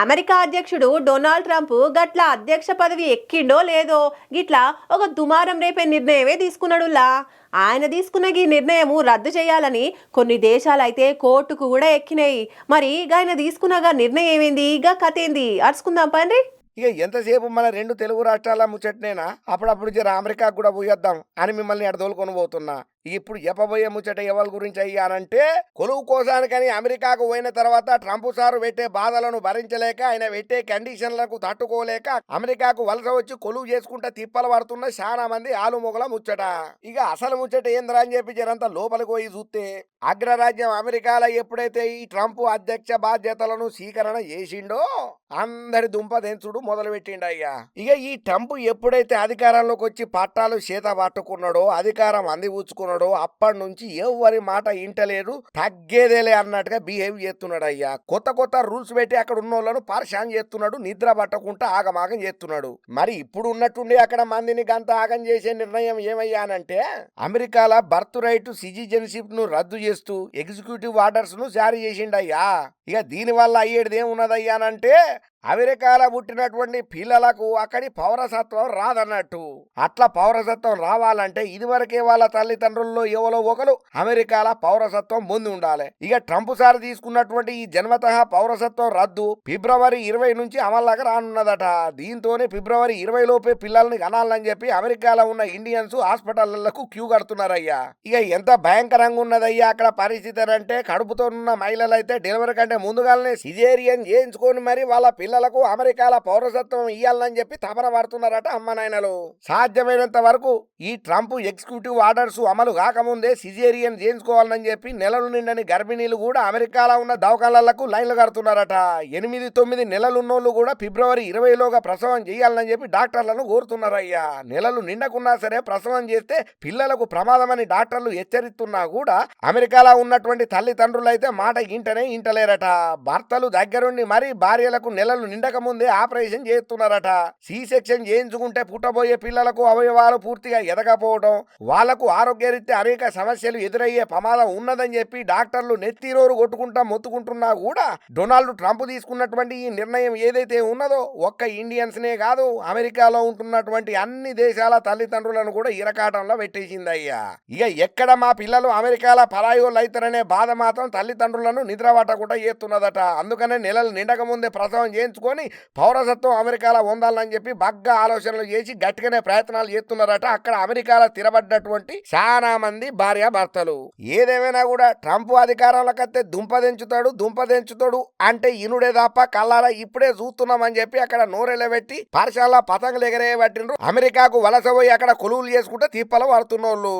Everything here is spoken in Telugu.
అమెరికా అధ్యక్షుడు డొనాల్డ్ ట్రంప్ గట్ల అధ్యక్ష పదవి ఎక్కిండో లేదో గిట్లా ఒక దుమారం రేపే నిర్ణయమే తీసుకున్నాడులా. ఆయన తీసుకున్న ఈ నిర్ణయము రద్దు చేయాలని కొన్ని దేశాలైతే కోర్టుకు కూడా ఎక్కినాయి. మరి ఆయన తీసుకున్నగా నిర్ణయం ఏమైంది? ఇక కథ ఏంది? అరుచుకుందాం పండ్రి. ఇక ఎంతసేపు మన రెండు తెలుగు రాష్ట్రాల ముచ్చటనేనా? అప్పుడప్పుడు జర అమెరికా కూడా పోయేద్దాం అని మిమ్మల్ని ఎడదోలుకొని పోతున్నా. ఇప్పుడు చెప్పబోయే ముచ్చట ఎవరి గురించి అయ్యానంటే కొలువు కోసానికని అమెరికాకు పోయిన తర్వాత ట్రంప్ సారు పెట్టే బాధలను భరించలేక ఆయన పెట్టే కండిషన్లకు తట్టుకోలేక అమెరికాకు వలస వచ్చి కొలువు చేసుకుంటా తిప్పలు పడుతున్న చాలా మంది ఆలుమొగల ముచ్చట. ఇక అసలు ముచ్చట ఏందిరా అని చెప్పి జరంతా లోపలికి పోయి చూస్తే అగ్రరాజ్యం అమెరికాలో ఎప్పుడైతే ఈ ట్రంప్ అధ్యక్ష బాధ్యతలను స్వీకరణ చేసిండో అందరి దుంప దెంచుడు మొదలు పెట్టిండయ్యా ఇక ఈ ట్రంప్ ఎప్పుడైతే అధికారంలోకి వచ్చి పట్టాలు చేత పట్టుకున్నాడో అధికారం అందిపుచ్చుకున్నాడు అప్పటి నుంచి ఎవరి మాట ఇంటలేరు తగ్గేదేలే అన్నట్టుగా బిహేవ్ చేస్తున్నాడు అయ్యా కొత్త కొత్త రూల్స్ పెట్టి అక్కడ ఉన్న వాళ్ళను పరిశాన్ చేస్తున్నాడు నిద్ర పట్టకుండా ఆగమాగం చేస్తున్నాడు. మరి ఇప్పుడు ఉన్నట్టుండి అక్కడ మందిని గంత ఆగం చేసే నిర్ణయం ఏమయ్యానంటే అమెరికాల బర్త్ రైట్ సిటిజన్షిప్ను రద్దు చేస్తూ ఎగ్జిక్యూటివ్ ఆర్డర్స్ను జారీ చేసిండయ్యా. ఇక దీని వల్ల అయ్యేది ఏమున్నదయ్యానంటే అమెరికాలో పుట్టినటువంటి పిల్లలకు అక్కడి పౌరసత్వం రాదన్నట్టు. అట్లా పౌరసత్వం రావాలంటే ఇదివరకే వాళ్ళ తల్లిదండ్రుల్లో ఎవరో ఒకరు అమెరికాల పౌరసత్వం పొంది ఉండాలి. ఇక ట్రంప్ సార్ తీసుకున్నటువంటి ఈ జన్మత పౌరసత్వం రద్దు ఫిబ్రవరి ఇరవై నుంచి అమల్లాగా రానున్నదట. దీంతోనే ఫిబ్రవరి ఇరవై లోపే పిల్లల్ని కనాలని చెప్పి అమెరికాలో ఉన్న ఇండియన్స్ హాస్పిటళ్ళకు క్యూ కడుతున్నారయ్యా. ఇక ఎంత భయంకరంగా ఉన్నదయ్యా అక్కడ పరిస్థితి అంటే కడుపుతో ఉన్న మహిళలు అయితే డెలివరీ కంటే ముందుగానే సిజేరియన్ చేయించుకొని మరి వాళ్ళ పిల్లలకు అమెరికాల పౌరసత్వం ఇయ్యాలని చెప్పి తపన పడుతున్నారట అమ్మ నాయనలు. సాధ్యమైనంత వరకు ఈ ట్రంప్ ఎగ్జిక్యూటివ్ ఆర్డర్స్ అమలు కాకముందే సిజేరియన్ చేయించుకోవాలని చెప్పి నెలలు నిండని గర్భిణీలు కూడా అమెరికాలో ఉన్న దవాఖానాలకు లైన్లు కడుతున్నారట. ఎనిమిది తొమ్మిది నెలలు ఉన్నోళ్ళు కూడా ఫిబ్రవరి ఇరవైలోగా ప్రసవం చేయాలని చెప్పి డాక్టర్లను కోరుతున్నారయ్యా. నెలలు నిండకున్నా సరే ప్రసవం చేస్తే పిల్లలకు ప్రమాదమని డాక్టర్లు హెచ్చరిస్తున్నా కూడా అమెరికాలో ఉన్నటువంటి తల్లిదండ్రులు అయితే మాట ఇంటనే ఇంటలేరట. భర్తలు దగ్గరుండి మరీ భార్యలకు నెలలు నిండక ముందే ఆపరేషన్ చేస్తున్నారట. సి సెక్షన్ చేయించుకుంటే పుట్టబోయే పిల్లలకు అవయవాలు పూర్తిగా ఎదగపోవడం వాళ్ళకు ఆరోగ్యరీత్యా అనేక సమస్యలు ఎదురయ్యే ప్రమాదం ఉన్నదని చెప్పి డాక్టర్లు నెత్తిరోరు కొట్టుకుంటా మొత్తుకుంటున్నా కూడా డొనాల్డ్ ట్రంప్ తీసుకున్నటువంటి ఈ నిర్ణయం ఏదైతే ఉన్నదో ఒక్క ఇండియన్స్ నే కాదు అమెరికాలో ఉంటున్నటువంటి అన్ని దేశాల తల్లిదండ్రులను కూడా ఇరకాటంలో పెట్టేసింది అయ్యా ఇక ఎక్కడ మా పిల్లలు అమెరికాల పరాయోళ్ళు అవుతారనే బాధ మాత్రం తల్లిదండ్రులను నిద్రపట్టకుండా చేస్తున్నదట. అందుకనే నెలలు నిండక ముందే ప్రసవం చేయించుకొని పౌరసత్వం అమెరికాలో ఉండాలని చెప్పి బాగా ఆలోచనలు చేసి గట్టిగానే ప్రయత్నాలు చేస్తున్నారట. అక్కడ అమెరికాలో తిరబడ్డటువంటి చాలా మంది భార్య భర్తలు ఏదేమైనా కూడా ట్రంప్ అధికారంలోకి వస్తే దుంపదించుతాడు దుంపదించుతాడు అంటే ఇనుడే తప్ప కల్లారా ఇప్పుడే చూస్తున్నామని చెప్పి అక్కడ నోరెలబెట్టి పాఠశాల పతంగులు ఎగరేయబట్టిండ్రు. అమెరికాకు వలస పోయి అక్కడ కొలువులు చేసుకుంటే తిప్పలు పడుతున్నోళ్ళు.